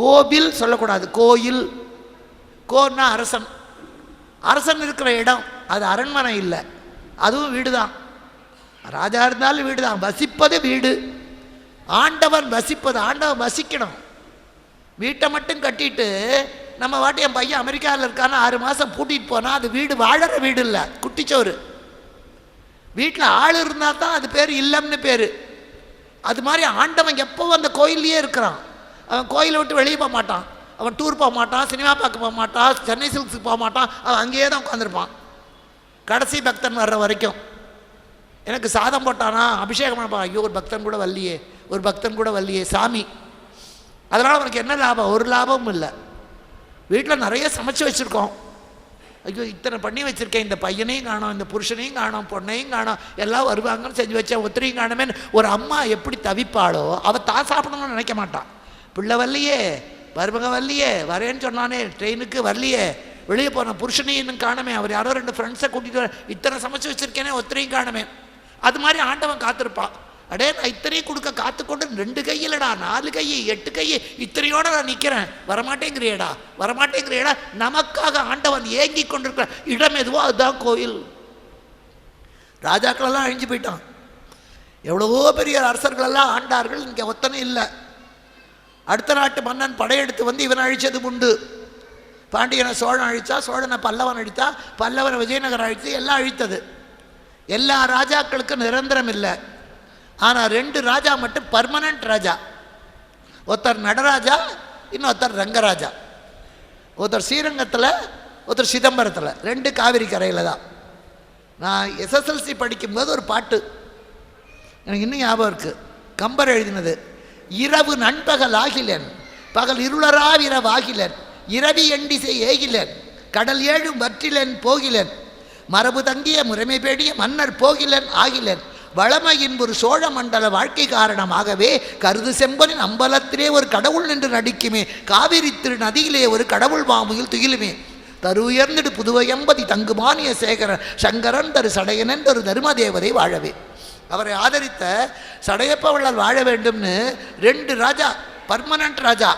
கோவில் சொல்லக்கூடாது கோயில். கோன்னா அரசன். அரசன் இருக்கிற இடம் அது அரண்மனை இல்லை. அதுவும் வீடு தான் ராஜா இருந்தாலும் வீடு தான் வசிப்பது வீடு. ஆண்டவன் வசிப்பது ஆண்டவன் வசிக்கணும். வீட்டை மட்டும் கட்டிட்டு நம்ம வாட்டி என் பையன் அமெரிக்காவில் இருக்கான்னு ஆறு மாதம் பூட்டிட்டு போனால் அது வீடு வாழற வீடு இல்லை. குட்டிச்சோறு. வீட்டில் ஆள் இருந்தால் தான் அது பேர் இல்லம்னு பேர். அது மாதிரி ஆண்டவன் எப்போவும் அந்த கோயில்லையே இருக்கிறான். அவன் கோயிலை விட்டு வெளியே போக மாட்டான். அவன் டூர் போக மாட்டான் சினிமா பார்க்க போக மாட்டான் சென்னை சில்க்ஸுக்கு போக மாட்டான் அவன் அங்கேயே தான் உட்காந்துருப்பான் கடைசி பக்தன் வர்ற வரைக்கும். எனக்கு சாதம் போட்டானா அபிஷேகம் பண்ணப்பான் ஐயோ ஒரு பக்தன் கூட வரலையே ஒரு பக்தன் கூட வரலையே சாமி. அதனால் அவனுக்கு என்ன லாபம்? ஒரு லாபமும் இல்லை. வீட்டில் நிறைய சமைச்சு வச்சுருக்கோம். ஐயோ இத்தனை பண்ணி வச்சுருக்கேன். இந்த பையனையும் காணோம் இந்த புருஷனையும் காணோம் பொண்ணையும் காணோம். எல்லாம் வருவாங்கன்னு செஞ்சு வச்சேன் ஒத்திரையும் காணுமே ஒரு அம்மா எப்படி தவிப்பாளோ அவள் தான் சாப்பிடணும்னு நினைக்க மாட்டான். பிள்ளை வரலையே மருமக வரலையே வரேன்னு சொன்னானே ட்ரெயினுக்கு வரலையே வெளியே போன புருஷனையும் இன்னும் காணுமே அவர் யாரோ ரெண்டு ஃப்ரெண்ட்ஸை கூட்டிகிட்டு வர இத்தனை சமைச்சு வச்சுருக்கேனே ஒத்தனையும் காணுமே. அது மாதிரி ஆண்டவன் காத்திருப்பான் அடே நான் இத்தனையும் கொடுக்க காத்துக்கொண்டு ரெண்டு கையிலடா நாலு கை எட்டு கை இத்தனையோட நான் நிற்கிறேன் வரமாட்டேங்கிறியடா வரமாட்டேங்கிறியடா. நமக்காக ஆண்டவன் ஏங்கி கொண்டிருக்கிற இடம் எதுவோ அதுதான் கோயில். ராஜாக்களெல்லாம் அழிஞ்சு போயிட்டான். எவ்வளவோ பெரிய அரசர்களெல்லாம் ஆண்டார்கள் இங்கே ஒத்தனை இல்லை. அடுத்த நாட்டு மன்னன் படையெடுத்து வந்து இவன் அழித்தது உண்டு. பாண்டியனை சோழன் அழித்தா சோழனை பல்லவன் அழித்தா பல்லவனை விஜயநகரம் அழித்து எல்லாம் அழித்தது. எல்லா ராஜாக்களுக்கும் நிரந்தரம் இல்லை. ஆனால் ரெண்டு ராஜா மட்டும் பர்மனண்ட் ராஜா. ஒருத்தர் நடராஜா இன்னொருத்தர் ரங்கராஜா. ஒருத்தர் ஸ்ரீரங்கத்தில் ஒருத்தர் சிதம்பரத்தில். ரெண்டு காவிரி கரையில் தான். நான் எஸ்எஸ்எல்சி படிக்கும்போது ஒரு பாட்டு. எனக்கு இன்னும் ஞாபகம் இருக்குது கம்பர் எழுதினது. இரவு நண்பகல் ஆகிலன் பகல் இருளராவிரவு ஆகிலன் இரவி எண்டிசை ஏகிலன் கடல் ஏழும் வற்றிலன் போகிலன் மரபு தங்கிய முறைமை பேடிய மன்னர் போகிலன் ஆகிலன் வளமையின் ஒரு சோழ மண்டல வாழ்க்கை காரணமாகவே கருது செம்பனின் அம்பலத்திலே ஒரு கடவுள் நின்று நடிக்குமே காவிரி திரு நதியிலே ஒரு கடவுள் மாமுயில் துயிலுமே. தரு உயர்ந்திடு புதுவையம்பதி தங்குமானிய சேகரன் சங்கரன் தரு சடையனன் தரு தருமதேவதை வாழவே. அவரை ஆதரித்த சடையப்ப வள்ளல் வாழ வேண்டும்னு ரெண்டு ராஜா பர்மனண்ட் ராஜா.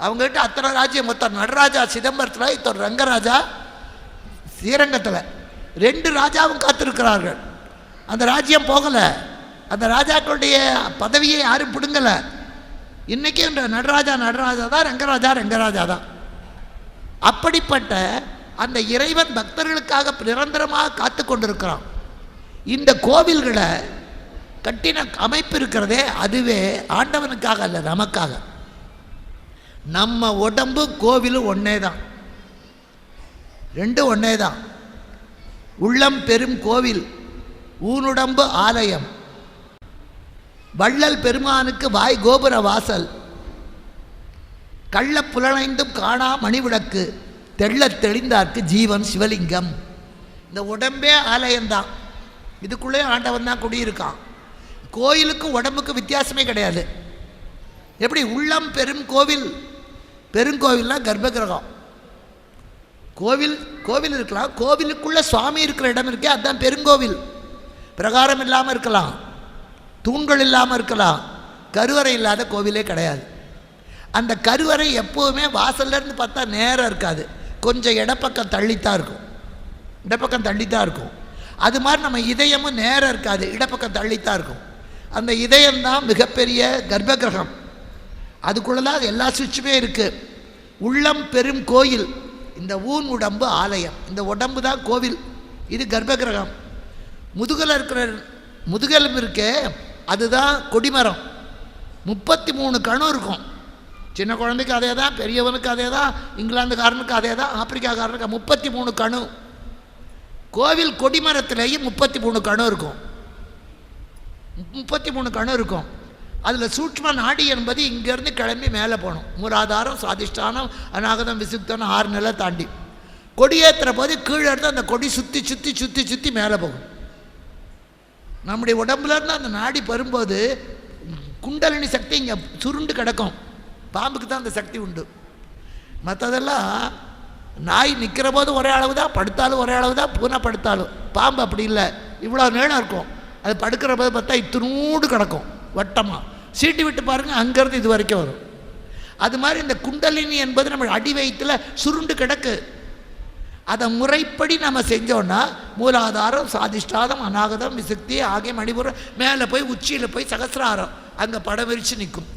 அவங்ககிட்ட அத்தனை ராஜ்யம் மொத்தம் நடராஜா சிதம்பரத்தில் இத்தொரு ரங்கராஜா ஸ்ரீரங்கத்தில். ரெண்டு ராஜாவும் காத்திருக்கிறார்கள். அந்த ராஜ்யம் போகலை. அந்த ராஜாக்களுடைய பதவியை யாரும் பிடுங்கலை. இன்றைக்கி இந்த நடராஜா நடராஜா தான் ரங்கராஜா ரங்கராஜா தான். அப்படிப்பட்ட அந்த இறைவன் பக்தர்களுக்காக நிரந்தரமாக காத்து கொண்டிருக்கிறான். இந்த கோவில்களை கட்டின அமைப்பு இருக்கிறதே அதுவே ஆண்டவனுக்காக அல்ல நமக்காக. நம்ம உடம்பு கோவிலும் ஒன்றே தான். ரெண்டும் ஒன்றே தான். உள்ளம் பெரும் கோவில் ஊனுடம்பு ஆலயம் வள்ளல் பெருமானுக்கு வாய் கோபுர வாசல் கள்ள புலனைந்தும் காணா மணிவிளக்கு தெள்ளத் தெளிந்தார்க்கு ஜீவன் சிவலிங்கம். இந்த உடம்பே ஆலயம்தான். இதுக்குள்ளே ஆண்டவன் தான் குடியிருக்கான். கோயிலுக்கும் உடம்புக்கு வித்தியாசமே கிடையாது. எப்படி? உள்ளம் பெரும் கோவில். பெருங்கோவில்னா கர்ப்பகிரகம். கோவில் கோவில் இருக்கலாம். கோவிலுக்குள்ளே சுவாமி இருக்கிற இடம் இருக்கே அதுதான் பெருங்கோவில். பிரகாரம் இல்லாமல் இருக்கலாம். தூண்கள் இல்லாமல் இருக்கலாம். கருவறை இல்லாத கோவிலே கிடையாது. அந்த கருவறை எப்போவுமே வாசல்லேருந்து பார்த்தா நேராக இருக்காது. கொஞ்சம் இடப்பக்கம் தள்ளித்தான் இருக்கும். இடப்பக்கம் தள்ளித்தான் இருக்கும். அது மாதிரி நம்ம இதயமும் நேரம் இருக்காது. இடப்பக்கம் தள்ளித்தான் இருக்கும். அந்த இதயம்தான் மிகப்பெரிய கர்ப்பகிரகம். அதுக்குள்ளே தான் எல்லா சுவிட்சுமே இருக்குது உள்ளம் பெரும் கோயில். இந்த ஊன் உடம்பு ஆலயம். இந்த உடம்பு தான் கோவில். இது கர்ப்ப கிரகம் முதுகில் இருக்கிற முதுகெலும்பு இருக்கே அதுதான் கொடிமரம். முப்பத்தி மூணு கணம் இருக்கும். சின்ன குழந்தைக்கு அதே தான் பெரியவனுக்கு அதே தான் இங்கிலாந்துக்காரனுக்கு அதே தான் ஆப்பிரிக்காக்காரனுக்கு முப்பத்தி மூணு கணு கோவில் கொடிமரத்திலேயும் முப்பத்தி மூணு கணு இருக்கும். முப்பத்தி மூணு கணு இருக்கும். அதில் சூட்ச்ம நாடி என்பது இங்கேருந்து கிளம்பி மேலே போகணும். மூலாதாரம் சுவாதிஷ்டானம் அநாகதம் விசுக்தனம் ஆறு நிலை தாண்டி. கொடியேற்றுற போது கீழே இருந்து அந்த கொடி சுற்றி சுற்றி சுற்றி சுற்றி மேலே போகும். நம்முடைய உடம்புலேருந்து அந்த நாடி வரும்போது குண்டலினி சக்தி இங்கே சுருண்டு கிடக்கும். பாம்புக்கு தான் அந்த சக்தி உண்டு. மற்றதெல்லாம் நாய் நிற்கிற போது ஒரே அளவு தான் படுத்தாலும் ஒரே அளவு தான் பூனை படுத்தாலும் பாம்பு அப்படி இல்லை. இவ்வளோ நீளம் இருக்கும். அது படுக்கிற போது பார்த்தா இத்தினூடு கிடக்கும் வட்டமாக சீட்டி விட்டு பாருங்கள் அங்கேருந்து இது வரைக்கும் வரும். அது மாதிரி இந்த குண்டலினி என்பது நம்ம அடி வயிற்றுல சுருண்டு கிடக்கு. அதை முறைப்படி நம்ம செஞ்சோன்னா மூலாதாரம் சாதிஷ்டாதம் அநாகதம் விசக்தி ஆகிய மணிபுரம் மேலே போய் உச்சியில் போய் சகசிராரம். அங்கே படம் விரித்து நிற்கும்.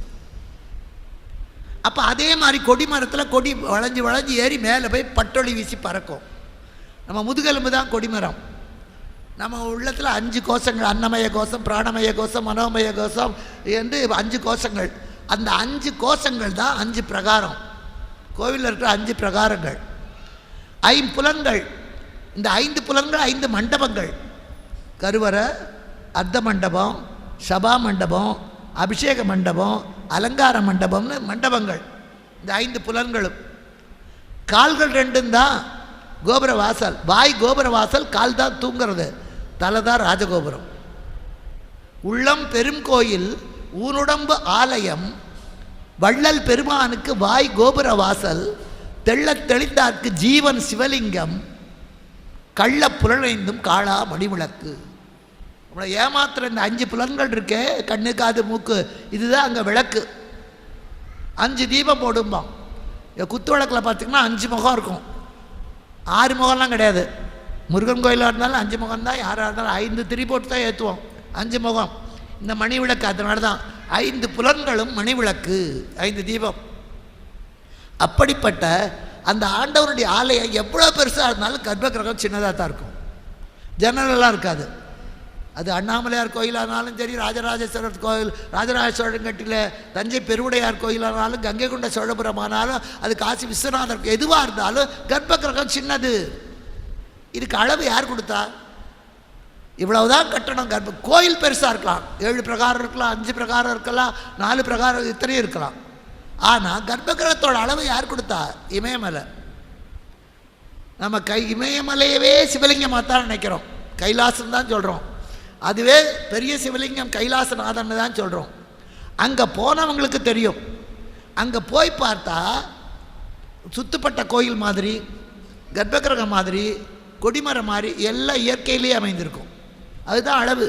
அப்போ அதே மாதிரி கொடி மரத்தில் கொடி வளைஞ்சு வளைஞ்சு ஏறி மேலே போய் பட்டொளி வீசி பறக்கும். நம்ம முதுகெலும்பு தான் கொடிமரம் நம்ம உள்ளத்தில் அஞ்சு கோஷங்கள் அன்னமய கோஷம் பிராணமய கோஷம் மனோமய கோஷம் என்று அஞ்சு கோஷங்கள். அந்த அஞ்சு கோஷங்கள் தான் அஞ்சு பிரகாரம். கோவிலில் இருக்கிற அஞ்சு பிரகாரங்கள். ஐம்புலன்கள் இந்த ஐந்து புலன்கள் ஐந்து மண்டபங்கள். கருவறை அர்த்த மண்டபம் சபா மண்டபம் அபிஷேக மண்டபம் அலங்கார மண்டபம்னு மண்டபங்கள். இந்த ஐந்து புலன்களும். கால்கள் ரெண்டும் தான் கோபுர வாசல். வாய் கோபுர வாசல் கால் தான் தூங்குறது. தலை தான் ராஜகோபுரம். உள்ளம் பெரும் கோயில் ஊனுடம்பு ஆலயம் வள்ளல் பெருமானுக்கு வாய் கோபுர வாசல் தெள்ளத் தெளிந்தார்க்கு ஜீவன் சிவலிங்கம் கள்ள புலனைந்தும் காளா மணிவிளக்கு. உங்களை ஏமாத்துற இந்த அஞ்சு புலன்கள் இருக்கே கண்ணு காது மூக்கு இதுதான் அங்கே விளக்கு. அஞ்சு தீபம் போடும்போம். குத்து விளக்கில் பார்த்தீங்கன்னா அஞ்சு முகம் இருக்கும். ஆறு முகம்லாம் கிடையாது. முருகன் கோயிலாக இருந்தாலும் அஞ்சு முகம் தான் யாராக இருந்தாலும் ஐந்து திரி போட்டு தான் ஏற்றுவோம் அஞ்சு முகம். இந்த மணி விளக்கு அதனால தான் ஐந்து புலன்களும் மணி விளக்கு ஐந்து தீபம். அப்படிப்பட்ட அந்த ஆண்டவருடைய ஆலயம் எவ்வளோ பெருசாக இருந்தாலும் கர்ப்ப கிரகம் சின்னதாக தான் இருக்கும். ஜன்னலெல்லாம் இருக்காது. அது அண்ணாமலையார் கோயிலானாலும் சரி ராஜராஜேஸ்வரர் கோயில் ராஜராஜ சோழங்கட்டில் தஞ்சை பெருவுடையார் கோயிலானாலும் கங்கை கொண்ட சோழபுரம் ஆனாலும் அது காசி விஸ்வநாதர் எதுவாக இருந்தாலும் கர்ப்ப கிரகம் சின்னது. இதுக்கு அளவு யார் கொடுத்தா? இவ்வளவுதான் கட்டணம் கர்ப்ப கோயில் பெருசாக இருக்கலாம். ஏழு பிரகாரம் இருக்கலாம் அஞ்சு பிரகாரம் இருக்கலாம் நாலு பிரகாரம் இத்தனையும் இருக்கலாம். ஆனால் கர்ப்பகிரகத்தோட அளவு யார் கொடுத்தா? இமயமலை. நம்ம கை இமயமலையவே சிவலிங்கமாக தான் நினைக்கிறோம். கைலாசம் தான் சொல்கிறோம் அதுவே பெரிய சிவலிங்கம் கைலாசநாதன் தான் சொல்கிறோம் அங்கே போனவங்களுக்கு தெரியும். அங்கே போய் பார்த்தா சுத்துப்பட்ட கோயில் மாதிரி கர்ப்பகிரகம் மாதிரி கொடிமரம் மாதிரி எல்லாம் இயற்கையிலேயே அமைந்திருக்கும். அதுதான் அளவு.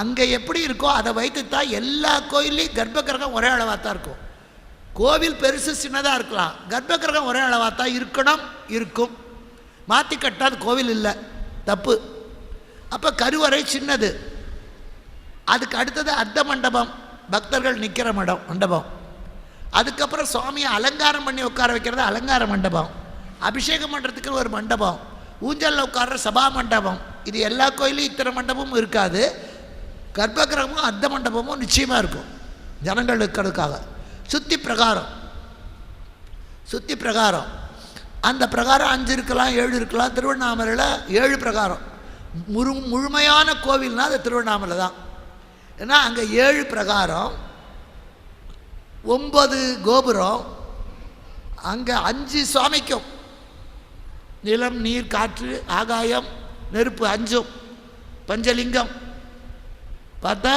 அங்கே எப்படி இருக்கோ அதை வைத்து தான் எல்லா கோயில்லையும் கர்ப்பகிரகம் ஒரே அளவாக தான் இருக்கும். கோவில் பெருசு சின்னதாக இருக்கலாம். கர்ப்பகிரகம் ஒரே அளவாக தான் இருக்கணும் இருக்கும். மாற்றி கட்டாது கோவில் இல்லை. தப்பு. அப்போ கருவறை சின்னது. அதுக்கு அடுத்தது அர்த்த மண்டபம். பக்தர்கள் நிற்கிற மடம் மண்டபம். அதுக்கப்புறம் சுவாமியை அலங்காரம் பண்ணி உட்கார வைக்கிறது அலங்கார மண்டபம். அபிஷேகம் பண்ணுறதுக்கு ஒரு மண்டபம். ஊஞ்சலில் உட்கார்ற சபா மண்டபம். இது எல்லா கோயிலையும் இத்தனை மண்டபமும் இருக்காது. கர்ப்பகிரகமும் அர்த்த மண்டபமும் நிச்சயமாக இருக்கும். ஜனங்கள் இருக்கிறதுக்காக. சுத்தி பிரகாரம். சுத்தி பிரகாரம். அந்த பிரகாரம் அஞ்சு இருக்கலாம் ஏழு இருக்கலாம். திருவண்ணாமலையில் ஏழு பிரகாரம். முழு முழுமையான கோவில்னால் அது திருவண்ணாமலை தான். ஏன்னா அங்கே ஏழு பிரகாரம் ஒம்பது கோபுரம் அங்கே அஞ்சு சுவாமிக்கும். நிலம் நீர் காற்று ஆகாயம் நெருப்பு அஞ்சும். பஞ்சலிங்கம். பார்த்தா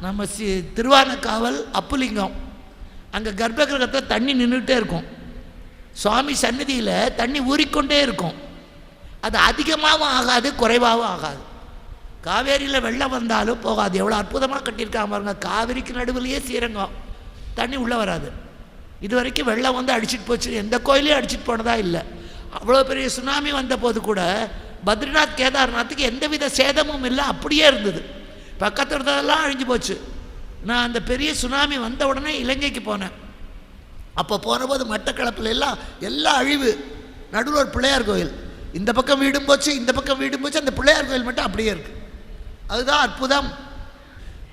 நம்ம சி திருவானக்காவல் அப்புலிங்கம். அங்கே கர்ப்பகிரகத்தில் தண்ணி நின்றுட்டே இருக்கும். சுவாமி சந்நிதியில் தண்ணி ஊறிக்கொண்டே இருக்கும். அது அதிகமாகவும் ஆகாது குறைவாகவும் ஆகாது. காவேரியில் வெள்ளம் வந்தாலும் போகாது. எவ்வளோ அற்புதமாக கட்டியிருக்காங்க பாருங்க. காவிரிக்கு நடுவிலேயே சீரங்கம். தண்ணி உள்ளே வராது. இது வரைக்கும் வெள்ளம் வந்து அடிச்சிட்டு போச்சு. எந்த கோயிலையும் அடிச்சிட்டு போனதா இல்லை. அவ்வளோ பெரிய சுனாமி வந்த போது கூட பத்ரிநாத் கேதார்நாத்துக்கு எந்தவித சேதமும் இல்லை. அப்படியே இருந்தது. பக்கத்தில் இருந்ததெல்லாம் அழிஞ்சு போச்சு. நான் அந்த பெரிய சுனாமி வந்த உடனே இலங்கைக்கு போனேன். அப்போ போனபோது மட்டக்களப்பில் எல்லாம் எல்லாம் அழிவு. நடுவில் ஒரு பிள்ளையார் கோயில். இந்த பக்கம் வீடும் போச்சு இந்த பக்கம் வீடும் போச்சு அந்த பிள்ளையார் கோயில் மட்டும் அப்படியே இருக்கு. அதுதான் அற்புதம்.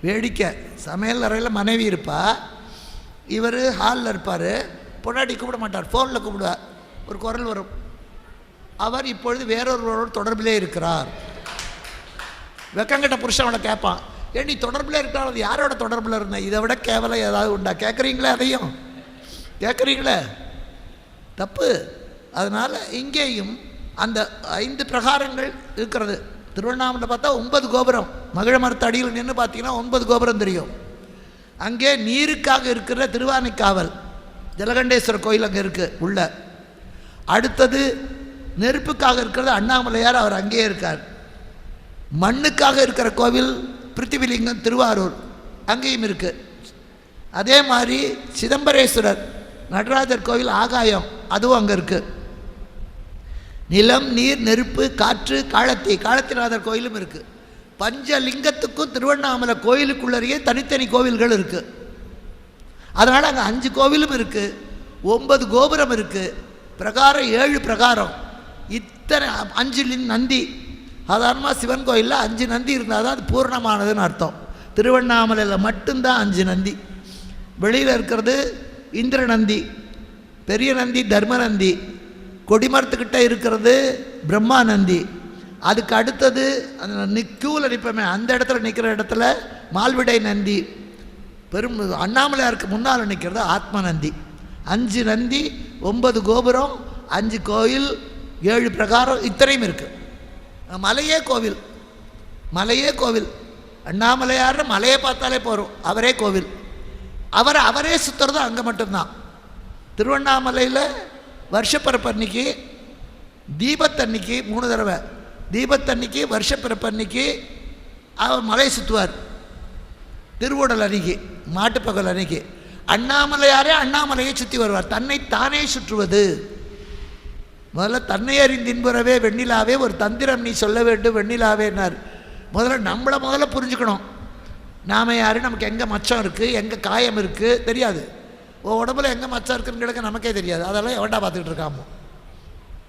வேடிக்கை. சமையல் அறையில் மனைவி இருப்பா. இவர் ஹாலில் இருப்பார். பொண்டாட்டி கூப்பிட மாட்டார். ஃபோனில் கூப்பிடுவார் ஒரு குரல் வரும். அவர் இப்பொழுது வேறொருவரோடு தொடர்பிலே இருக்கிறார். வெக்கங்கிட்ட புருஷன் அவனை கேட்பான். ஏன் நீ தொடர்பில் இருக்கிறார் அது யாரோட தொடர்பில் இருந்தேன் இதை விட கேவலம் ஏதாவது உண்டா? கேட்குறீங்களே அதையும்? கேட்குறீங்களே. தப்பு. அதனால் இங்கேயும் அந்த ஐந்து பிரகாரங்கள் இருக்கிறது. திருவண்ணாமலை பார்த்தா ஒன்பது கோபுரம். மகிழ மரத்து அடியில் நின்று பார்த்தீங்கன்னா ஒன்பது கோபுரம் தெரியும். அங்கே நீருக்காக இருக்கிற திருவானைக்காவல் ஜலகண்டேஸ்வரர் கோயில் அங்கே இருக்குது உள்ள. அடுத்தது நெருப்புக்காக இருக்கிறது அண்ணாமலையார் அவர் அங்கேயே இருக்கார். மண்ணுக்காக இருக்கிற கோவில் பிருத்திவிலிங்கம் திருவாரூர் அங்கேயும் இருக்குது அதே மாதிரி சிதம்பரேஸ்வரர் நடராஜர் கோவில் ஆகாயம் அதுவும் அங்கே இருக்குது நிலம் நீர் நெருப்பு காற்று காலத்தி காலத்திநாதர் கோயிலும் இருக்குது பஞ்சலிங்கத்துக்கும் திருவண்ணாமலை கோயிலுக்குள்ளறையே தனித்தனி கோவில்கள் இருக்குது அதனால் அங்கே அஞ்சு கோவிலும் இருக்குது ஒன்பது கோபுரம் இருக்குது பிரகாரம் ஏழு பிரகாரம். இத்தனை அஞ்சு நந்தி. சாதாரணமாக சிவன் கோயிலில் அஞ்சு நந்தி இருந்தால் தான் அது பூர்ணமானதுன்னு அர்த்தம். திருவண்ணாமலையில் மட்டும்தான் அஞ்சு நந்தி. வெளியில் இருக்கிறது இந்திர நந்தி பெரிய நந்தி தர்ம நந்தி கொடிமரத்துக்கிட்ட இருக்கிறது பிரம்மா நந்தி அதுக்கு அடுத்தது அந்த நிற்கூவில் நிற்பமே அந்த இடத்துல நிற்கிற இடத்துல மால்விடை நந்தி. பெரும் அண்ணாமலையாருக்கு முன்னால் நிற்கிறது ஆத்ம நந்தி அஞ்சு நந்தி ஒன்பது கோபுரம் அஞ்சு கோயில் ஏழு பிரகாரம் இத்தனையும் இருக்குது மலையே கோவில். மலையே கோவில். அண்ணாமலையார்னு மலையை பார்த்தாலே போகிறோம் அவரே கோவில். அவரை அவரே சுற்றுறது அங்கே மட்டும்தான். திருவண்ணாமலையில் வருஷப்பிறப்பன்னைக்கு தீபத்தன்னைக்கு மூணு தடவை. தீபத்தன்னைக்கு வருஷப்பிறப்பன்னைக்கு அவர் மலை சுற்றுவார் திருவுடல் அன்னைக்கு மாட்டுப்பகல் அன்னைக்கு. அண்ணாமலையாரே அண்ணாமலையை சுற்றி வருவார். தன்னை தானே சுற்றுவது. முதல்ல தன்னை அறிந்தின்புறவே வெண்ணிலாவே ஒரு தந்திரம் நீ சொல்ல வேண்டும் வெண்ணிலாவேனார் முதல்ல நம்மளை முதல்ல புரிஞ்சுக்கணும். நாம யார்? நமக்கு எங்கே மச்சம் இருக்குது எங்கே காயம் இருக்குது தெரியாது. உடம்புல எங்கே மச்சம் இருக்குன்னு கிடக்க நமக்கே தெரியாது. அதெல்லாம் எவன்டா பார்த்துக்கிட்டு இருக்காமோ.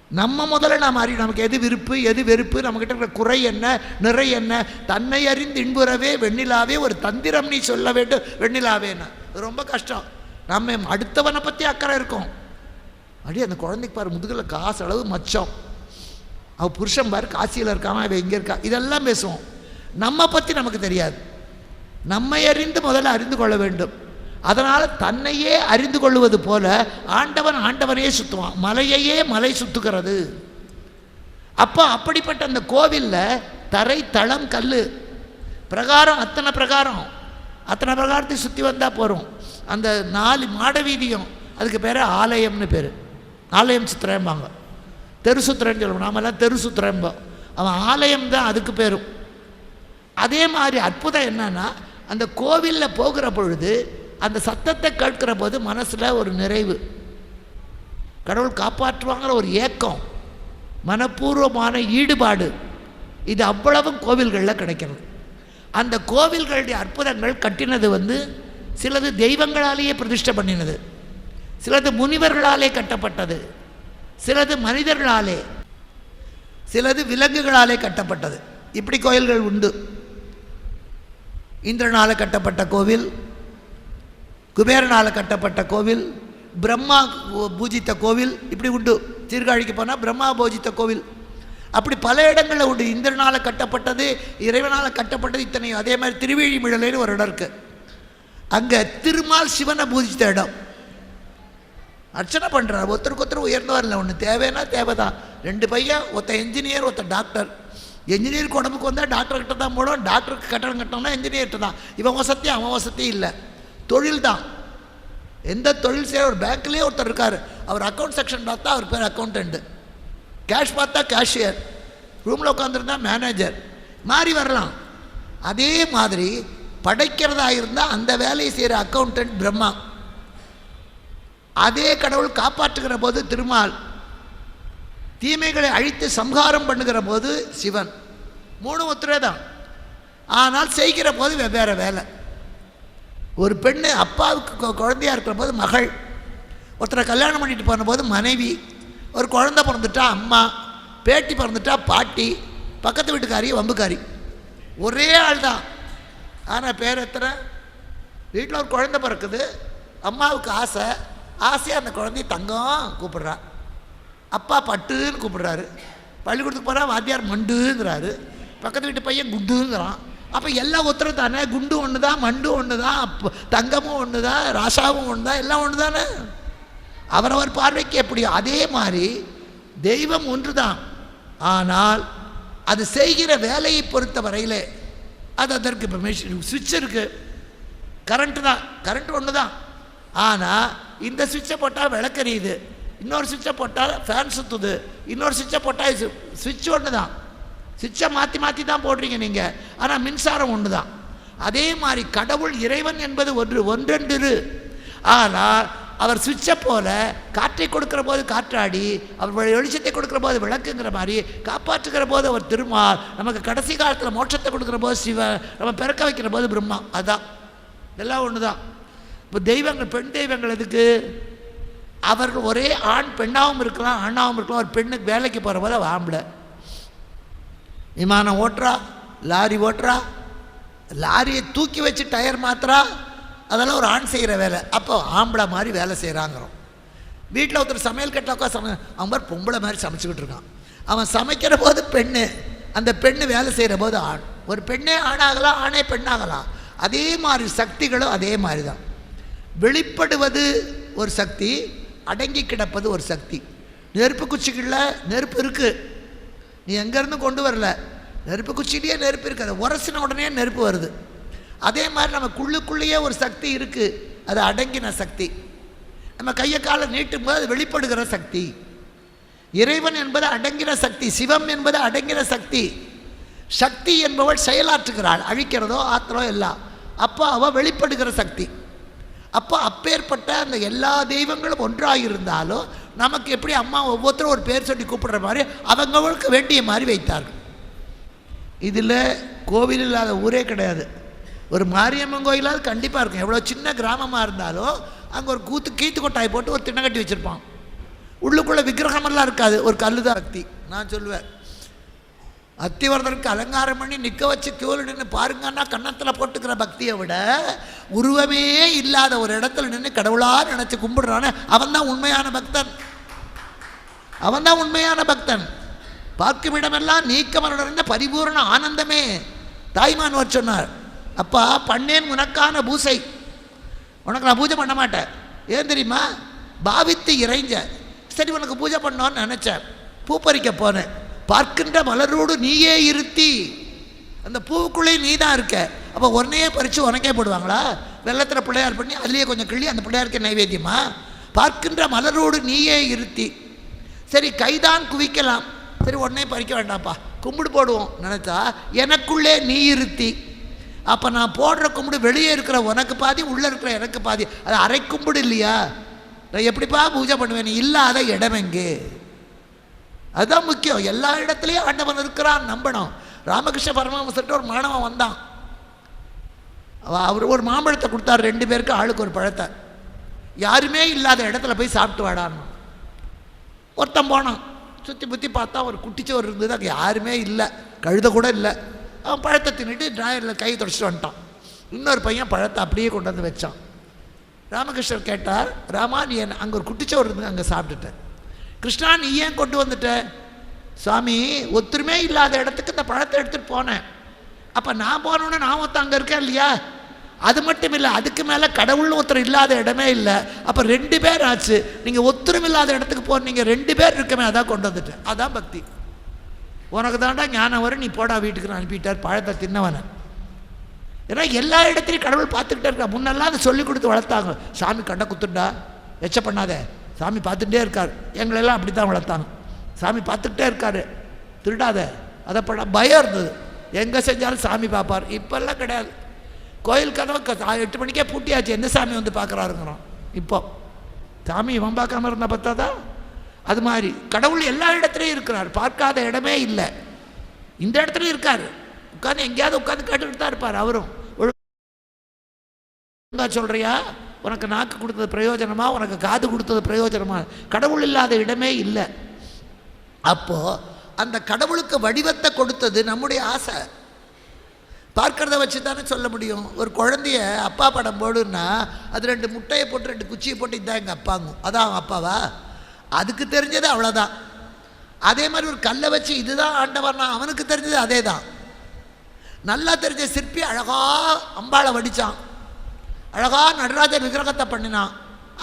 நம்ம முதல்ல நாம் அறி நமக்கு எது விருப்பு எது வெறுப்பு நம்மக்கிட்ட இருக்கிற குறை என்ன நிறை என்ன தன்னை அறிந்து இன்புறவே வெண்ணிலாவே ஒரு தந்திரம் நீ சொல்ல வேண்டும் வெண்ணிலாவேன்னு. ரொம்ப கஷ்டம். நம்ம அடுத்தவனை பற்றி அக்கறை இருக்கும். அடி அந்த குழந்தைக்கு பாரு முதுகில் காசு அளவு மச்சம். அவள் புருஷன் பாரு காசியில் இருக்காமல் அவள் இங்கே இருக்கா. இதெல்லாம் பேசுவோம். நம்ம பற்றி நமக்கு தெரியாது. நம்மை அறிந்து முதல்ல அறிந்து கொள்ள வேண்டும். அதனால் தன்னையே அறிந்து கொள்வது போல ஆண்டவன் ஆண்டவனையே சுற்றுவான் மலையையே மலை சுற்றுகிறது அப்போ அப்படிப்பட்ட அந்த கோவிலில் தரை தளம் கல் பிரகாரம் அத்தனை பிரகாரம். அத்தனை பிரகாரத்தை சுற்றி வந்தால் போகிறோம் அந்த நாலு மாட வீதியும் அதுக்கு பேர் ஆலயம்னு பேர். ஆலயம் சுத்திரம்பாங்க தெரு சுத்திரம்னு சொல்லுவோம். நாமெல்லாம் தெரு சுத்திரம்போம் அவன் ஆலயம் தான் அதுக்கு பேரும். அதே மாதிரி அற்புதம் என்னன்னா அந்த கோவிலில் போகிற பொழுது அந்த சத்தத்தை கேட்கிற போது மனசில் ஒரு நிறைவு. கடவுள் காப்பாற்றுவாங்கிற ஒரு ஏக்கம் மனப்பூர்வமான ஈடுபாடு இது அவ்வளவும் கோவில்களில் கிடைக்கிறது. அந்த கோவில்களுடைய அற்புதங்கள் கட்டினது வந்து சிலது தெய்வங்களாலேயே பிரதிஷ்டை பண்ணினது சிலது முனிவர்களாலே கட்டப்பட்டது சிலது மனிதர்களாலே சிலது விலங்குகளாலே கட்டப்பட்டது. இப்படி கோயில்கள் உண்டு. இந்திரனால் கட்டப்பட்ட கோவில் குபேரனால் கட்டப்பட்ட கோவில் பிரம்மா பூஜித்த கோவில் இப்படி உண்டு. சீர்காழிக்கு போனால் பிரம்மா பூஜித்த கோவில். அப்படி பல இடங்களில் உண்டு. இந்திரனால் கட்டப்பட்டது இறைவனால் கட்டப்பட்டது இத்தனையும். அதே மாதிரி திருவேழிமிழலைன்னு ஒரு இடம் இருக்குது அங்கே திருமால் சிவனை பூஜித்த இடம். அர்ச்சனை பண்ணுறார் ஒருத்தருக்கு ஒருத்தர் உயர்ந்தவர் இல்லை ஒன்று தேவைன்னா தேவை தான் ரெண்டு பையன் ஒருத்த என்ஜினியர் ஒருத்த டாக்டர் என்ஜினியருக்கு உடம்புக்கு வந்தால் டாக்டர் கிட்ட தான் போடும் டாக்டருக்கு கட்டணம் கட்டணும்னா என்ஜினியர்கிட்ட தான். இவன் வசதி அவன் வசதி இல்லை. தொழில் தான் எந்த தொழில் செய்கிற ஒரு பேங்க்லேயே ஒருத்தர் இருக்கார். அவர் அக்கௌண்ட் செக்ஷன் பார்த்தா அவர் பேர் அக்கௌண்ட்டு கேஷ் பார்த்தா கேஷியர் ரூமில் உட்காந்துருந்தா மேனேஜர் மாறி வரலாம். அதே மாதிரி படைக்கிறதா இருந்தால் அந்த வேலையை செய்கிற அக்கௌண்டன்ட் பிரம்மா. அதே கடவுள் காப்பாற்றுகிற போது திருமால். தீமைகளை அழித்து சம்ஹாரம் பண்ணுகிற போது சிவன். மூணு ஒத்துரே தான் ஆனால் செய்கிற போது வெவ்வேறு வேலை. ஒரு பெண்ணு அப்பாவுக்கு குழந்தையாக இருக்கிற போது மகள். ஒருத்தரை கல்யாணம் பண்ணிட்டு போனபோது மனைவி. ஒரு குழந்தை பிறந்துட்டா அம்மா. பேட்டி பிறந்துட்டா பாட்டி. பக்கத்து வீட்டுக்காரி வம்புக்காரி. ஒரே ஆள் தான் ஆனால் பேர் எத்தனை? வீட்டில் ஒரு குழந்தை பிறக்குது. அம்மாவுக்கு ஆசை. ஆசையாக அந்த குழந்தைய தங்கம் கூப்பிட்றா. அப்பா பட்டுன்னு கூப்பிடுறாரு. பள்ளிக்கூடத்துக்கு போகிறா வாத்தியார் மண்டுங்கிறாரு. பக்கத்து வீட்டு பையன் குண்டுங்கிறான். அப்போ எல்லாம் ஒத்துறது தானே? குண்டு ஒன்று தான் மண்டு ஒன்று தான் தங்கமும் ஒன்று தான் ராசாவும் ஒன்று தான் எல்லாம் ஒன்று தானே அவரவர் பார்வைக்கு எப்படியோ அதே மாதிரி தெய்வம் ஒன்று தான் ஆனால் அது செய்கிற வேலையை பொறுத்த வரையிலே அது அதற்கு இப்போ மிஷின் சுவிட்ச் இருக்குது கரண்ட்டு தான். கரண்ட் ஒன்று தான் ஆனால் இந்த சுவிட்சை போட்டால் விளக்கறியுது இன்னொரு சுவிட்சை போட்டால் ஃபேன் சுற்றுது இன்னொரு சுவிட்சை போட்டால் சுவிட்ச் ஒன்று தான் சுவிட்சை மாற்றி மாற்றி தான் போடுறீங்க நீங்கள் ஆனால் மின்சாரம் ஒன்று தான் அதே மாதிரி கடவுள் இறைவன் என்பது ஒன்று ஒன்றென்று ஆனால் அவர் சுவிட்சை போல காற்றை கொடுக்கிற போது காற்றாடி அவர் வெளிச்சத்தை கொடுக்கிற போது விளக்குங்கிற மாதிரி காப்பாற்றுகிற போது அவர் திருமால் நமக்கு கடைசி காலத்தில் மோட்சத்தை கொடுக்குற போது சிவ நம்ம பிறக்க வைக்கிற போது பிரம்மா. அதான். இதெல்லாம் ஒன்று தான் இப்போ தெய்வங்கள் பெண் தெய்வங்கள் எதுக்கு? அவர்கள் ஒரே ஆண் பெண்ணாகவும் இருக்கலாம் ஆணாகவும் இருக்கலாம். ஒரு பெண்ணுக்கு வேலைக்கு போகிற போது அவள் ஆம்பளை. விமானம் ஓட்டுறா லாரி ஓட்டுறா லாரியை தூக்கி வச்சு டயர் மாத்துறா அதெல்லாம் ஒரு ஆண் செய்கிற வேலை. அப்போ ஆம்பளை மாதிரி வேலை செய்கிறாங்கிறோம் வீட்டில் ஒருத்தர் சமையல் கட்டில் உட்காந்து சமை அவன் மாதிரி பொம்பளை மாதிரி சமைச்சுக்கிட்டு இருக்கான். அவன் சமைக்கிற போது பெண்ணு அந்த பெண்ணு வேலை செய்கிற போது ஆண். ஒரு பெண்ணே ஆணாகலாம் ஆணே பெண்ணாகலாம். அதே மாதிரி சக்திகளும் அதே மாதிரி தான். வெளிப்படுவது ஒரு சக்தி அடங்கி கிடப்பது ஒரு சக்தி. நெருப்பு குச்சிகளில் நெருப்பு இருக்குது நீ எங்கேருந்து கொண்டு வரல? நெருப்பு குச்சிலேயே நெருப்பு இருக்குது அதை உரசின உடனே நெருப்பு வருது. அதே மாதிரி நம்ம குள்ளுக்குள்ளேயே ஒரு சக்தி இருக்குது அது அடங்கின சக்தி. நம்ம கையை காலை நீட்டும் போது அது வெளிப்படுகிற சக்தி. இறைவன் என்பது அடங்கின சக்தி. சிவம் என்பது அடங்கின சக்தி. சக்தி என்பவள் செயலாற்றுகிறாள். அழிக்கிறதோ ஆத்திரோ எல்லாம் அப்போ அவள் வெளிப்படுகிற சக்தி. அப்போ அப்பேற்பட்ட அந்த எல்லா தெய்வங்களும் ஒன்றாக இருந்தாலும் நமக்கு எப்படி அம்மா ஒவ்வொருத்தரும் ஒரு பேர் சொல்லி கூப்பிடுற மாதிரி அவங்களுக்கு வேண்டிய மாதிரி வைத்தார்கள். இதில் கோவில் இல்லாத ஊரே கிடையாது. ஒரு மாரியம்மன் கோயிலாவது கண்டிப்பாக இருக்கும். எவ்வளோ சின்ன கிராமமாக இருந்தாலும் அங்கே ஒரு கூத்து கீத்து கொட்டாய் போட்டு ஒரு திண்ணை கட்டி வச்சுருப்பான். உள்ளுக்குள்ளே விக்கிரகமெல்லாம் இருக்காது. ஒரு கல் தான் நான் சொல்லுவேன் அத்திவரதனுக்கு அலங்காரம் பண்ணி நிற்க வச்சு கியூவில் நின்று பாருங்கன்னா கன்னத்தில் போட்டுக்கிற பக்தியை விட உருவமே இல்லாத ஒரு இடத்துல நின்று கடவுளாக நினச்சி கும்பிடுறானே அவன் தான் உண்மையான பக்தன். அவன் தான் உண்மையான பக்தன். பார்க்கும் இடமெல்லாம் நீக்கமருடன் பரிபூர்ண ஆனந்தமே. தாய்மானவர் சொன்னார் அப்பா பண்ணேன் உனக்கான பூசை. உனக்கு நான் பூஜை பண்ண மாட்டேன். ஏன் தெரியுமா? பாவித்து இறைஞ்ச. சரி உனக்கு பூஜை பண்ணோன்னு நினச்சேன். பூ பறிக்க போனேன். பார்க்கின்ற மலரோடு நீயே இருத்தி. அந்த பூவுக்குள்ளே நீ தான் இருக்க. அப்போ உடனே பறித்து உனக்கே போடுவாங்களா? வெள்ளத்தில் பிள்ளையார் பண்ணி அதுலேயே கொஞ்சம் கிள்ளி அந்த பிள்ளையாருக்கு நைவேத்தியமா? பார்க்கின்ற மலரோடு நீயே இருத்தி. சரி கைதான் குவிக்கலாம். சரி உடனே பறிக்க வேண்டாம்ப்பா. கும்பிடு போடுவோம் நினச்சா? எனக்குள்ளே நீ இருத்தி. அப்போ நான் போடுற கும்பிடு வெளியே இருக்கிற உனக்கு பாதி உள்ளே இருக்கிற எனக்கு பாதி. அது அரை கும்பிடு இல்லையா? நான் எப்படிப்பா பூஜை பண்ணுவேன்? நீ இல்லாத இடம் எங்கே? அதுதான் முக்கியம். எல்லா இடத்துலையும் ஆண்டவன் இருக்கிறான் நம்பணும். ராமகிருஷ்ண பரமஹம்சர்கிட்ட ஒரு மாணவன் வந்தான். அவர் ஒரு மாம்பழத்தை கொடுத்தாரு. ரெண்டு பேருக்கு ஆளுக்கு ஒரு பழத்தை. யாருமே இல்லாத இடத்துல போய் சாப்பிட்டு வாடான்னு. ஒருத்தன் போனான். சுற்றி புற்றி பார்த்தா ஒரு குட்டிச்சோறு இருந்தது. அங்கே யாருமே இல்லை. கழுத கூட இல்லை. அவன் பழத்தை தின்னுட்டு டிராயரில் கை தொடச்சிட்டு வந்துட்டான். இன்னொரு பையன் பழத்தை அப்படியே கொண்டு வந்து வச்சான். ராமகிருஷ்ணர் கேட்டார் ராமா நீ அங்கே ஒரு குட்டிச்சோறு இருந்து அங்கே சாப்பிட்டுட்டேன் கிருஷ்ணா நீ ஏன் கொண்டு வந்துட்ட? சாமி ஒத்துருமே இல்லாத இடத்துக்கு இந்த பழத்தை எடுத்துகிட்டு போனேன். அப்போ நான் போனோன்னே நான் ஒருத்தன் அங்கே இருக்கேன் இல்லையா? அது மட்டும் இல்லை அதுக்கு மேலே கடவுள்னு ஒருத்தர் இல்லாத இடமே இல்லை. அப்போ ரெண்டு பேர் ஆச்சு. நீங்கள் ஒத்துரும் இல்லாத இடத்துக்கு போனீங்க ரெண்டு பேர் இருக்கமே அதான் கொண்டு வந்துட்டேன் அதான் பக்தி. உனக்கு தாண்டா ஞானம் வரும் நீ போடா வீட்டுக்கு அனுப்பிட்டார் பழத்தை தின்னவனை. ஏன்னா எல்லா இடத்துலையும் கடவுள் பார்த்துக்கிட்டே இருக்கா முன்னெல்லாம் அதை சொல்லி கொடுத்து வளர்த்தாங்க. சாமி கண்ட குத்துண்டா? எச்ச பண்ணாதே. சாமி பார்த்துட்டே இருக்கார். எங்களெல்லாம் அப்படி தான் வளர்த்தாங்க. சாமி பார்த்துக்கிட்டே இருக்கார். திருடாத. அதை பட பயம் இருந்தது. எங்கே செஞ்சாலும் சாமி பார்ப்பார். இப்போல்லாம் கிடையாது. கோயில் கதவை க- எட்டு மணிக்கே பூட்டியாச்சு. எந்த சாமி வந்து பார்க்குறாருங்கிறோம். இப்போ சாமி இவன் பார்க்காம இருந்தால் பார்த்தாதா அது மாதிரி கடவுள் எல்லா இடத்துலையும் இருக்கிறார். பார்க்காத இடமே இல்லை. இந்த இடத்துலையும் இருக்கார். உட்காந்து எங்கேயாவது உட்காந்து கேட்டுக்கிட்டு தான் இருப்பார். அவரும். ஒழுங்கா சொல்கிறியா உனக்கு நாக்கு கொடுத்தது பிரயோஜனமா? உனக்கு காது கொடுத்தது பிரயோஜனமா? கடவுள் இல்லாத இடமே இல்லை. அப்போ அந்த கடவுளுக்கு வடிவத்தை கொடுத்தது நம்முடைய ஆசை. பார்க்கறத வச்சு தானே சொல்ல முடியும். ஒரு குழந்தைய அப்பா படம் போடுன்னா அது ரெண்டு முட்டையை போட்டு ரெண்டு குச்சியை போட்டு இதான் எங்கள் அப்பாங்கும். அதான் அவன் அப்பாவா? அதுக்கு தெரிஞ்சது அவ்வளோதான் அதே மாதிரி ஒரு கல்லை வச்சு இதுதான் ஆண்டவர்னா அவனுக்கு தெரிஞ்சது அதே தான் நல்லா தெரிஞ்ச சிற்பி அழகாக அம்பாளை வடித்தான் அழகாக நடராஜர் விக்கிரகத்தை பண்ணினான்.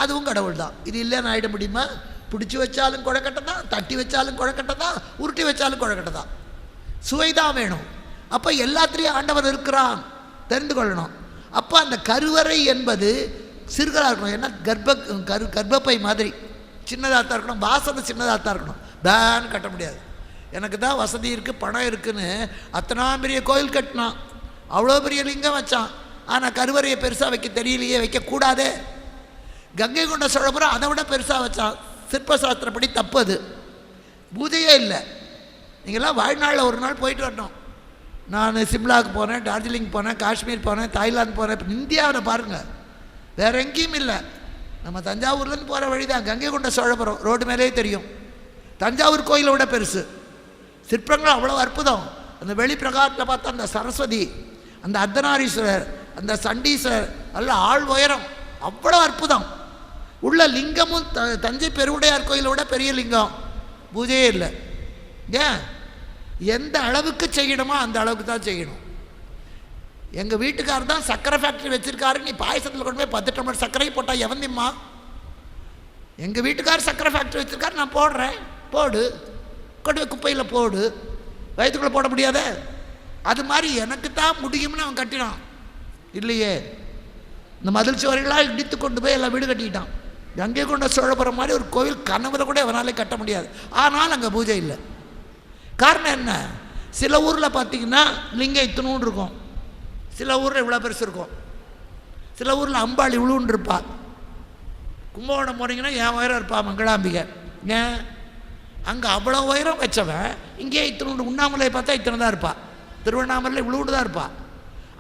அதுவும் கடவுள் தான் இது இல்லைன்னு ஆகிட முடியுமா? பிடிச்சி வச்சாலும் குழக்கட்டை தான் தட்டி வச்சாலும் குழக்கட்டை தான் உருட்டி வச்சாலும் குழக்கட்டை தான் சுவை தான் வேணும். அப்போ எல்லாத்துலேயும் ஆண்டவர் இருக்கிறான். தெரிந்து கொள்ளணும். அப்போ அந்த கருவறை என்பது சிறுகளாக இருக்கணும். ஏன்னா கர்ப்ப கரு கர்ப்பப்பை மாதிரி. சின்னதாக தான் இருக்கணும். வாசனை சின்னதாக தான் இருக்கணும். பேன்னு கட்ட முடியாது. எனக்கு தான் வசதி இருக்குது பணம் இருக்குதுன்னு அத்தனா பெரிய கோயில் கட்டினான். அவ்வளோ பெரிய லிங்கம் வச்சான். ஆனால் கருவறையை பெருசாக வைக்க தெரியலையே வைக்கக்கூடாதே. கங்கை கொண்ட சோழபுரம் அதை விட பெருசாக வச்சான் சிற்பசாஸ்திரப்படி தப்பு அது பூஜையே இல்லை. நீங்கள்லாம் வாழ்நாளில் ஒரு நாள் போயிட்டு வரணும். நான் சிம்லாவுக்கு போனேன் டார்ஜிலிங் போனேன் காஷ்மீர் போனேன் தாய்லாந்து போனேன் இப்போ இந்தியாவில் பாருங்கள் வேற எங்கேயும் இல்லை. நம்ம தஞ்சாவூர்லேருந்து போகிற வழி தான் கங்கை கொண்ட சோழபுரம் ரோடு மேலேயே தெரியும். தஞ்சாவூர் கோயிலை விட பெருசு. சிற்பங்கள் அவ்வளோ அற்புதம். அந்த வெளிப்பிரகாரத்தில் பார்த்தா அந்த சரஸ்வதி அந்த அர்த்தநாரீஸ்வரர் அந்த சண்டீசர் நல்ல ஆள் உயரம். அவ்வளோ அற்புதம். உள்ள லிங்கமும் த தஞ்சை பெருவுடையார் கோயிலை விட பெரிய லிங்கம். பூஜையே இல்லை. ஏன்? எந்த அளவுக்கு செய்யணுமோ அந்த அளவுக்கு தான் செய்யணும். எங்கள் வீட்டுக்காரர் தான் சர்க்கரை ஃபேக்ட்ரி வச்சுருக்காரு. நீ பாயசத்தில் கொண்டு போய் பத்து டம்ளர் சர்க்கரை போட்டால் எவந்திம்மா எங்கள் வீட்டுக்கார் சர்க்கரை ஃபேக்ட்ரி வச்சுருக்காரு. நான் போடுறேன். போடு. கொண்டு போய் குப்பையில் போடு. வயிற்றுக்குள்ளே போட முடியாத? அது மாதிரி எனக்கு தான் முடியும்னு அவன் கட்டினான். இல்லையே. இந்த மதில் சுவர்களாக இடித்து கொண்டு போய் எல்லாம் வீடு கட்டிக்கிட்டான். கங்கை கொண்ட சோழபுரம் மாதிரி ஒரு கோவில் கனவுல கூட அவனாலே கட்ட முடியாது. ஆனால் அங்கே பூஜை இல்லை. காரணம் என்ன? சில ஊரில் பார்த்தீங்கன்னா லிங்கம் இத்தனூன்னு இருக்கும். சில ஊரில் இவ்வளோ பெருசு இருக்கும். சில ஊரில் அம்பாள் இவ்வளோன்னு இருப்பா. கும்பகோணம் போனீங்கன்னா என் உயரம் இருப்பா மங்களாம்பிகை. ஏன் அங்கே அவ்வளோ உயரம் வச்சவன் இங்கே இத்தனோண்டு உண்ணாமலை பார்த்தா இத்தனை தான் இருப்பாள் திருவண்ணாமலையில் இவ்வளோண்டு தான் இருப்பாள்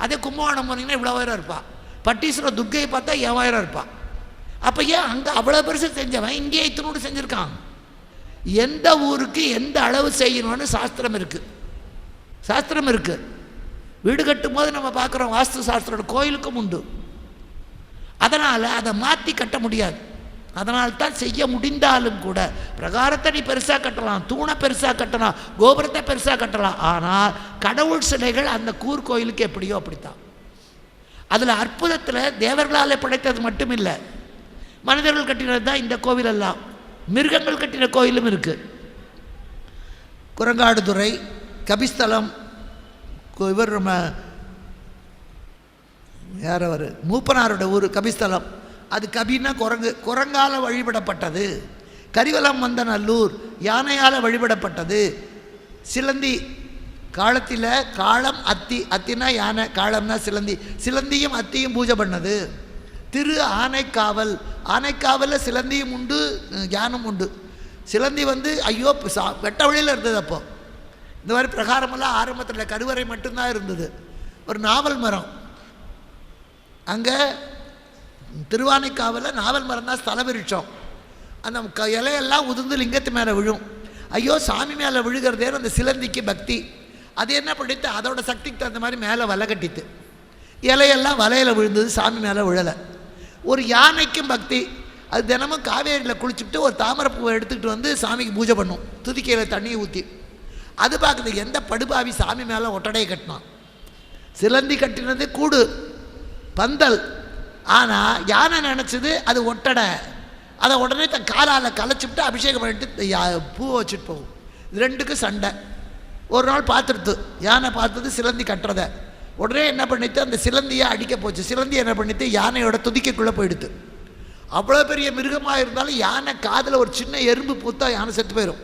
அதே கும்பகோணம் போனீங்கன்னா இவ்வளோ உயரம் இருப்பாள் பட்டீஸ்வரர் துர்க்கையை பார்த்தா என் உயரம் இருப்பா? அப்போ ஏன் அங்கே அவ்வளோ பெருசு செஞ்சவன்? இங்கே இத்தனோடு செஞ்சுருக்கான். எந்த ஊருக்கு எந்த அளவு செய்யணும்னு சாஸ்திரம் இருக்குது சாஸ்திரம் இருக்குது வீடு கட்டும் போது நம்ம பார்க்குறோம் வாஸ்து சாஸ்திரம் கோயிலுக்கும் உண்டு. அதனால் அதை மாற்றி கட்ட முடியாது. அதனால் தான் செய்ய முடிந்தாலும் கூட பிரகாரத்தை நீ பெருசாக கட்டலாம் தூணை பெருசாக கட்டலாம் கோபுரத்தை பெருசாக கட்டலாம். ஆனால் கடவுள் சிலைகள் அந்த கூர்கோயிலுக்கு எப்படியோ அப்படித்தான். அதில் அற்புதத்தில் தேவர்களால் படைத்தது மட்டும் இல்லை மனிதர்கள் கட்டினது தான் இந்த கோவில் எல்லாம். மிருகங்கள் கட்டின கோயிலும் இருக்குது குரங்காடுதுறை கபிஸ்தலம் இவர் நம்ம யார் அவர்? மூப்பனாரோட ஊர் கபிஸ்தலம். அது கபின்னா குரங்கு. குரங்கால வழிபடப்பட்டது. கரிவலம் வந்த நல்லூர் யானையால் வழிபடப்பட்டது. சிலந்தி காலத்தில் காளம் அத்தி அத்தினா யானை காலம்னா சிலந்தி. சிலந்தியும் அத்தியும் பூஜை பண்ணது. திரு ஆனைக்காவல். ஆனைக்காவலில் சிலந்தியும் உண்டு அஹ், யானும் உண்டு. சிலந்தி வந்து ஐயோ சா- வெட்ட வழியில் இருந்தது அப்போ. இந்த மாதிரி பிரகாரமெல்லாம் ஆரம்பத்தில் கருவறை மட்டும்தான் இருந்தது. ஒரு நாவல் மரம். அங்கே திருவானைக்காவில் நாவல் மரம் தான் ஸ்தல விருட்சம் அந்த க இலையெல்லாம் உதிர்ந்து லிங்கத்து மேலே விழும். ஐயோ சாமி மேலே விழுகிறதே அந்த சிலந்திக்கு பக்தி. அது என்ன பண்ணிட்டு அதோட சக்திக்கு தகுந்த மாதிரி மேலே வலை கட்டித்து இலையெல்லாம் வலையில் விழுந்தது சாமி மேலே விழலை. ஒரு யானைக்கும் பக்தி. அது தினமும் காவேரியில் குளிச்சுட்டு ஒரு தாமரைப்பூவை எடுத்துக்கிட்டு வந்து சாமிக்கு பூஜை பண்ணும். துதிக்கையில் தண்ணியை ஊற்றி அது பார்க்குது எந்த படுபாவி சாமி மேலே ஒட்டடையை கட்டினான். சிலந்தி கட்டினது கூடு பந்தல். ஆனால் யானை நினச்சது? அது ஒட்டடை. அதை உடனே தன் காலால் கலைச்சிவிட்டு அபிஷேகம் பண்ணிட்டு யா- பூவை வச்சுட்டு போகும். இது ரெண்டுக்கும் சண்டை. ஒரு நாள் பார்த்துடுத்து. யானை பார்த்தது சிலந்தி கட்டுறத. உடனே என்ன பண்ணிட்டு அந்த சிலந்தியை அடிக்க போச்சு. சிலந்தி என்ன பண்ணிட்டு யானையோட துதிக்கைக்குள்ளே போயிடுது அவ்வளோ பெரிய மிருகமாக இருந்தாலும் யானை காதில் ஒரு சின்ன எறும்பு பூத்தா யானை செத்து போயிடும்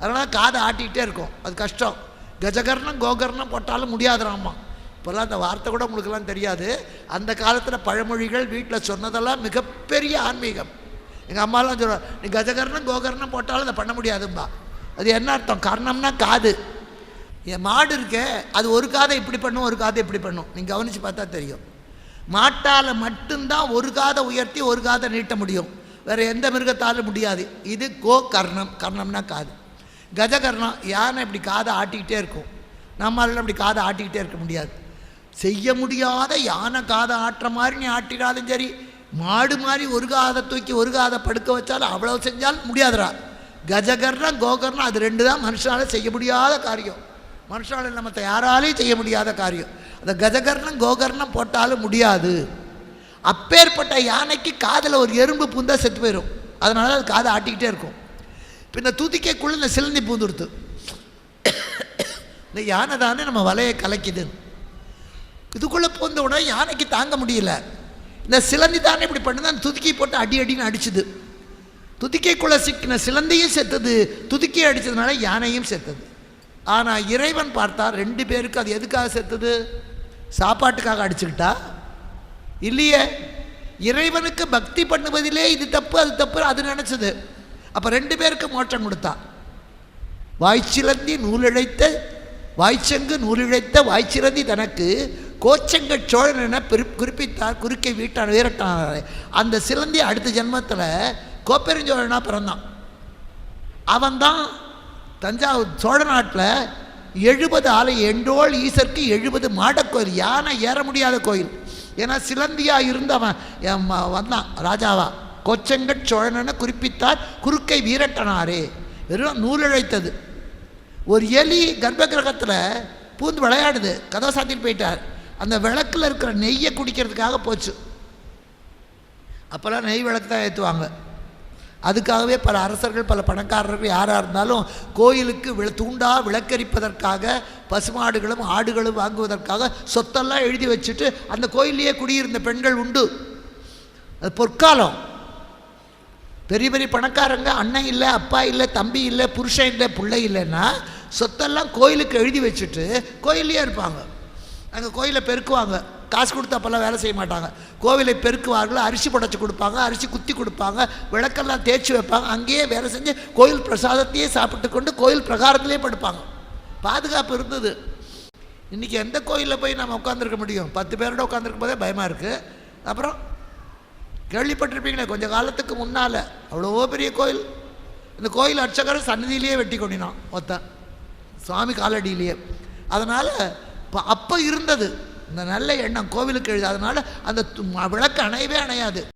அதனால் காதை ஆட்டிக்கிட்டே இருக்கும். அது கஷ்டம். கஜகர்ணம் கோகர்ணம் போட்டாலும் முடியாதுராமா இப்போல்லாம் அந்த வார்த்தை கூட உங்களுக்கெல்லாம் தெரியாது. அந்த காலத்தில் பழமொழிகள் வீட்டில் சொன்னதெல்லாம் மிகப்பெரிய ஆன்மீகம். எங்கள் அம்மாலாம் சொல்லுவாங்க நீ கஜகர்ணம் கோகர்ணம் போட்டாலும் அதை பண்ண முடியாதும்பா. அது என்ன அர்த்தம்? கர்ணம்னா காது. என் மாடு இருக்கே அது ஒரு காதை இப்படி பண்ணும் ஒரு காதை இப்படி பண்ணும். நீங்கள் கவனித்து பார்த்தா தெரியும். மாட்டால் மட்டும்தான் ஒரு காதை உயர்த்தி ஒரு காதை நீட்ட முடியும். வேறு எந்த மிருகத்தாலும் முடியாது. இது கோ கர்ணம் கர்ணம்னா காது. கஜகர்ணம் யானை இப்படி காதை ஆட்டிக்கிட்டே இருக்கும். நம்மளால் அப்படி காதை ஆட்டிக்கிட்டே இருக்க முடியாது. செய்ய முடியாத யானை காதை ஆட்டுற மாதிரி நீ ஆட்டினாலும் சரி மாடு மாதிரி ஒரு காதை தூக்கி ஒரு காதை படுக்க வச்சாலும் அவ்வளோ செஞ்சாலும் முடியாதுடா. கஜகர்ணம் கோகர்ணம் அது ரெண்டு தான் மனுஷனால் செய்ய முடியாத காரியம். மனுஷனால் நம்ம யாராலையும் செய்ய முடியாத காரியம். அந்த கஜகர்ணம் கோகர்ணம் போட்டாலும் முடியாது. அப்பேற்பட்ட யானைக்கு காதில் ஒரு எறும்பு பூந்தா செத்து போயிடும் அதனால அது காதை ஆட்டிக்கிட்டே இருக்கும். இப்போ இந்த தூத்திக்கைக்குள்ளே இந்த சிலந்தி பூந்துடுத்து இந்த யானை தானே நம்ம வலையை கலைக்குது இதுக்குள்ளே போந்த உடனே யானைக்கு தாங்க முடியல. இந்த சிலந்தி தானே இப்படி பண்ணுது? அந்த துதுக்கி போட்டு அடி அடின்னு அடிச்சுது. துதிக்கைக்குள்ளே சிக்கின சிலந்தியும் செத்தது. துதுக்கி அடித்ததுனால யானையும் செத்தது. ஆனால் இறைவன் பார்த்தா ரெண்டு பேருக்கு அது எதுக்காக செத்தது? சாப்பாட்டுக்காக அடிச்சுக்கிட்டா? இல்லையே. இறைவனுக்கு பக்தி பண்ணுவதிலே இது தப்பு அது தப்பு அது நினச்சது. அப்போ ரெண்டு பேருக்கு மோட்டம் கொடுத்தா. வாய்ச்சிலந்தி நூலிழைத்த வாய்ச்சங்கு நூலிழைத்த வாய்ச்சிலந்தி தனக்கு கோச்சங்கள் சோழன் என குறிப்பிட்டார். குறுக்கை வீட்டான் வீரட்டான அந்த சிலந்தி அடுத்த ஜென்மத்தில் கோப்பெருஞ்சோழனா பிறந்தான். அவன்தான் தஞ்சாவூர் சோழ நாட்டில் எழுபது ஆலை எண்டோல் ஈசருக்கு எழுபது மாடக்கோயில். யானை ஏற முடியாத கோயில். ஏன்னா சிலந்தியாக இருந்தவன் வந்தான் ராஜாவா. கொச்சங்கட் சோழனென குறிப்பித்தார் குறுக்கை வீரட்டனாரே வெறும் நூலிழைத்தது. ஒரு எலி கர்ப்ப கிரகத்தில் பூந்து விளையாடுது. கதவை சாத்திட்டு போயிட்டார். அந்த விளக்கில் இருக்கிற நெய்யை குடிக்கிறதுக்காக போச்சு. அப்போல்லாம் நெய் விளக்கு தான் ஏற்றுவாங்க அதுக்காகவே பல அரசர்கள் பல பணக்காரர்கள் யாராக இருந்தாலும் கோயிலுக்கு விள தூண்டா விளக்கரிப்பதற்காக பசுமாடுகளும் ஆடுகளும் வாங்குவதற்காக சொத்தெல்லாம் எழுதி வச்சுட்டு அந்த கோயிலையே குடியிருந்த பெண்கள் உண்டு. அது பொற்காலம். பெரிய பெரிய பணக்காரங்க அண்ணன் இல்லை அப்பா இல்லை தம்பி இல்லை புருஷன் இல்லை பிள்ளை இல்லைன்னா சொத்தெல்லாம் கோயிலுக்கு எழுதி வச்சுட்டு கோயிலையே இருப்பாங்க. அங்கே கோயிலை பெருக்குவாங்க. காசு கொடுத்து அப்போல்லாம் வேலை செய்ய மாட்டாங்க. கோவிலை பெருக்குவார்கள் அரிசி புடச்சி கொடுப்பாங்க அரிசி குத்தி கொடுப்பாங்க விளக்கெல்லாம் தேய்ச்சி வைப்பாங்க. அங்கேயே வேலை செஞ்சு கோயில் பிரசாதத்தையே சாப்பிட்டு கொண்டு கோயில் பிரகாரத்திலே படுப்பாங்க. பாதுகாப்பு இருந்தது. இன்றைக்கி எந்த கோயிலில் போய் நம்ம உட்காந்துருக்க முடியும்? பத்து பேரோட உட்காந்துருக்கும் போதே பயமாக இருக்குது அப்புறம் கேள்விப்பட்டிருப்பீங்களே கொஞ்சம் காலத்துக்கு முன்னால். அவ்வளோ பெரிய கோயில். இந்த கோயில் அர்ச்சகர் சன்னதியிலேயே வெட்டி கொண்டினான் ஒருத்தன். சுவாமி காலடியிலேயே. அதனால் இப்போ அப்போ இருந்தது. இந்த நல்ல எண்ணம் கோவிலுக்கு எழுது அதனால் அந்த விளக்கு அணையவே அணையாது.